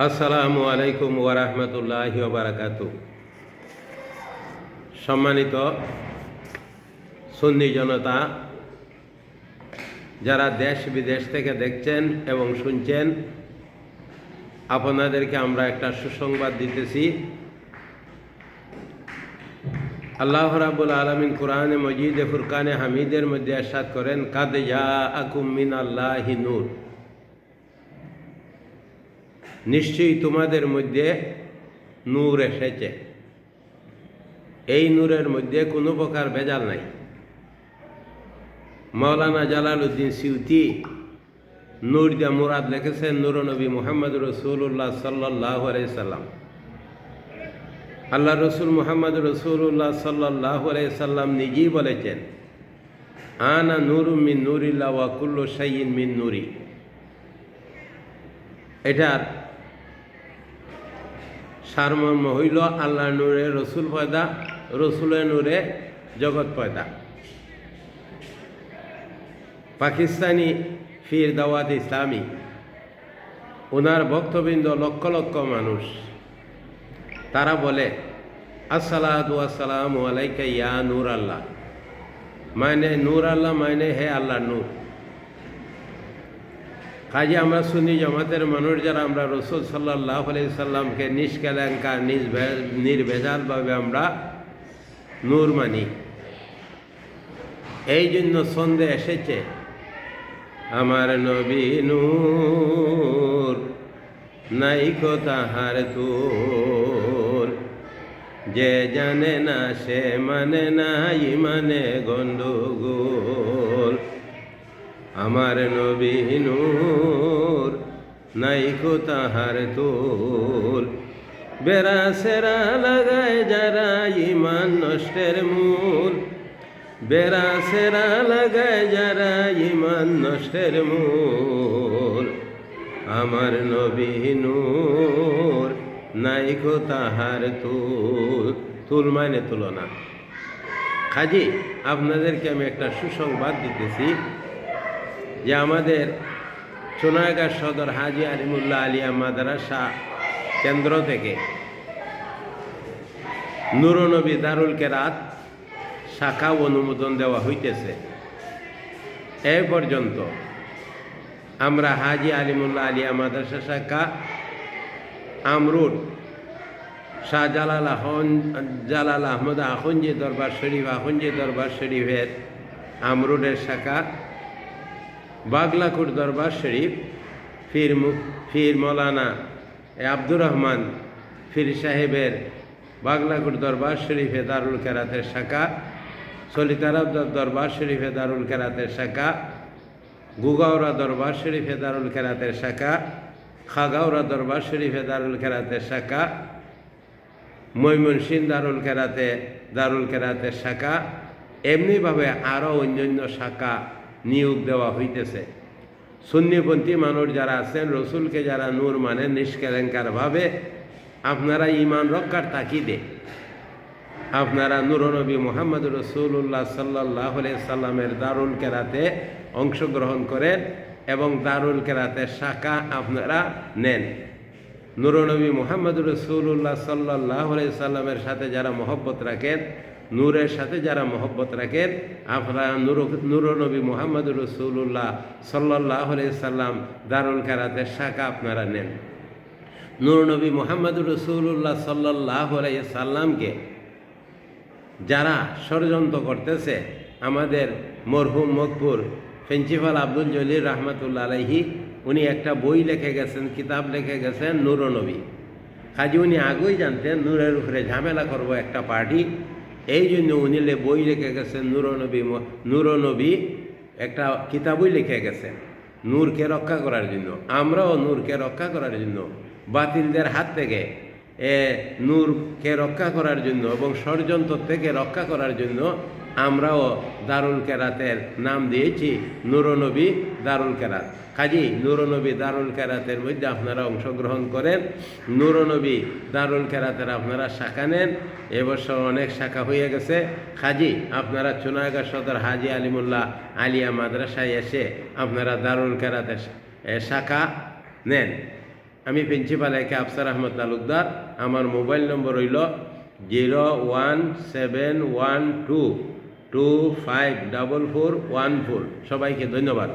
আসসালামু আলাইকুম ওরহমতুল্লাহ বারাকাত। সম্মানিত সুন্নি জনতা, যারা দেশ বিদেশ থেকে দেখছেন এবং শুনছেন, আপনাদেরকে আমরা একটা সুসংবাদ দিতেছি। আল্লাহ রাবুল আলমিন কোরআনে মজিদে, ফুরকানে হামিদের মধ্যে আসাদ করেন, কাদ যা আকুম মিন আল্লাহি নূর। নিশ্চয়ই তোমাদের মধ্যে নূর এসেছে। এই নূরের মধ্যে কোনো প্রকার ভেজাল নাই। মৌলানা জালাল উদ্দিন সিউতি নূর দিয়া মুরাদ লিখেছেন নবী মোহাম্মদ রসুল্লাহ সাল্লাহ সাল্লাম। আল্লাহ রসুল মোহাম্মদ রসুল্লাহ সাল্লাহ সাল্লাম নিজেই বলেছেন, আনা নূর মিন নুরিল্লা ওয়া কুল্লু সাইন মিন নুরি। এটার সারমর্ম হইল আল্লাহ নূরে রসুল পয়দা রসুলের নূরে জগৎ পয়দা। পাকিস্তানি ফির দাওয়াত ইসলামী। ওনার ভক্তবৃন্দ লক্ষ লক্ষ মানুষ। তারা বলে, আসসালাতু আসসালামু আলাইকা ইয়া নূর আল্লাহ। মানে নূর আল্লাহ মানে হে আল্লাহ নূর। কাজে আমরা শুনি জমাতের মানুষ যারা, আমরা রসুল সাল্লাহ সাল্লামকে নিষ্কেলেঙ্কার নির্ভেজালভাবে আমরা নূর মানি। এই জন্য সন্দেহ এসেছে, আমার নবী নূর নাইকো তাহার তোর। যে জানে না সে মানে না ইমানে গণ্ডগোল আমার নবী নূর নাইকো তাহার তোর। বেড়া সেরা লাগায় যারা ইমান নষ্টের মূল। বেড়া সেরা লাগায় যারা ইমান নষ্টের মূল। আমার নবী নূর নাইকো তাহার তুল তুল মানে তুলনা। খাজি, আপনাদেরকে আমি একটা সুসংবাদ দিতেছি। যে আমাদের সোনাগাঁ সদর হাজি আলিমুল্লাহ আলিয়া মাদ্রাসা কেন্দ্র থেকে নুরনবী দারুল কেরাত শাখা অনুমোদন দেওয়া হইতেছে। এ পর্যন্ত আমরা হাজি আলিমুল্লাহ আলিয়া মাদ্রাসা শাখা আমরুট শাহ জালাল আহন, জালাল আহমদ আখঞ্জি দরবার শরীফ আখঞ্জি দরবার শরীফের আমরুটের শাখা বাগলাকুট দরবার শরীফ ফির ফির মৌলানা আব্দুর রহমান ফির সাহেবের বাগলাকুট দরবার শরীফে দারুল কেরাতের শাখা সলিতারাব দরবার শরীফে দারুল কেরাতের শাখা, গুগাওরা দরবার শরীফে দারুল কেরাতের শাখা, খাগাওরা দরবার শরীফে দারুল কেরাতের শাখা ময়মনসিং দারুল কেরাতে, দারুল কেরাতের শাখা, এমনিভাবে আরও অন্যান্য শাখা নিয়োগ দেওয়া হইতেছে। শূন্যপন্থী মানুষ যারা আছেন, রসুলকে যারা নূর মানে নিষ্কেলেঙ্কারভাবে আপনারা ইমান রক্ষার তাকিদে আপনারা নুরনবী মোহাম্মদ রসুল্লাহ সাল্লাহ সাল্লামের দারুল কেরাতে অংশগ্রহণ করেন এবং দারুল কেরাতের শাখা আপনারা নেন। নুরনবী মোহাম্মদ রসুল্লাহ সাল্লাহ সাল্লামের সাথে যারা মহব্বত রাখেন নূরের সাথে যারা মহব্বত রাখেন, আপনারা নুর নুরনবী মোহাম্মদ রসুল্লাহ সাল্লাহ সাল্লাম দারুল কেরাতের শাখা আপনারা নেন। নুরনবী মোহাম্মদ রসুল্লাহ সাল্লাহ সাল্লামকে যারা ষড়যন্ত্র করতেছে, আমাদের মরহুম মকপুর প্রিন্সিপাল আব্দুল জলিল রহমতুল্লা আলহি উনি একটা বই লিখে গেছেন, কিতাব লিখে গেছেন নূরনবী কাজে উনি আগেই জানতেন, নূরের উপরে ঝামেলা করব একটা পার্টি এই জন্য উনি বই লিখে গেছেন নূরনবী নূরনবী একটা কিতাবই লিখে গেছেন নূরকে রক্ষা করার জন্য, আমরাও নূরকে রক্ষা করার জন্য, বাতিলদের হাত থেকে এ নূরকে রক্ষা করার জন্য এবং ষড়যন্ত্র থেকে রক্ষা করার জন্য আমরাও দারুল কেরাতের নাম দিয়েছি নুরনবী দারুল কেরাত। কাজী নুরনবী দারুল কেরাতের মধ্যে আপনারা অংশগ্রহণ করেন, নুরনবী দারুল কেরাতের আপনারা শাখা নেন, এবছর অনেক শাখা হয়ে গেছে। কাজী আপনারা চুনাগা সদর হাজি আলিমুল্লাহ আলিয়া মাদ্রাসায় এসে আপনারা দারুল কেরাতের শাখা নেন। আমি প্রিন্সিপাল একে আফসার আহমদ তালুকদার, আমার মোবাইল নম্বর হইল zero one seven one two two five double four one four সবাইকে ধন্যবাদ।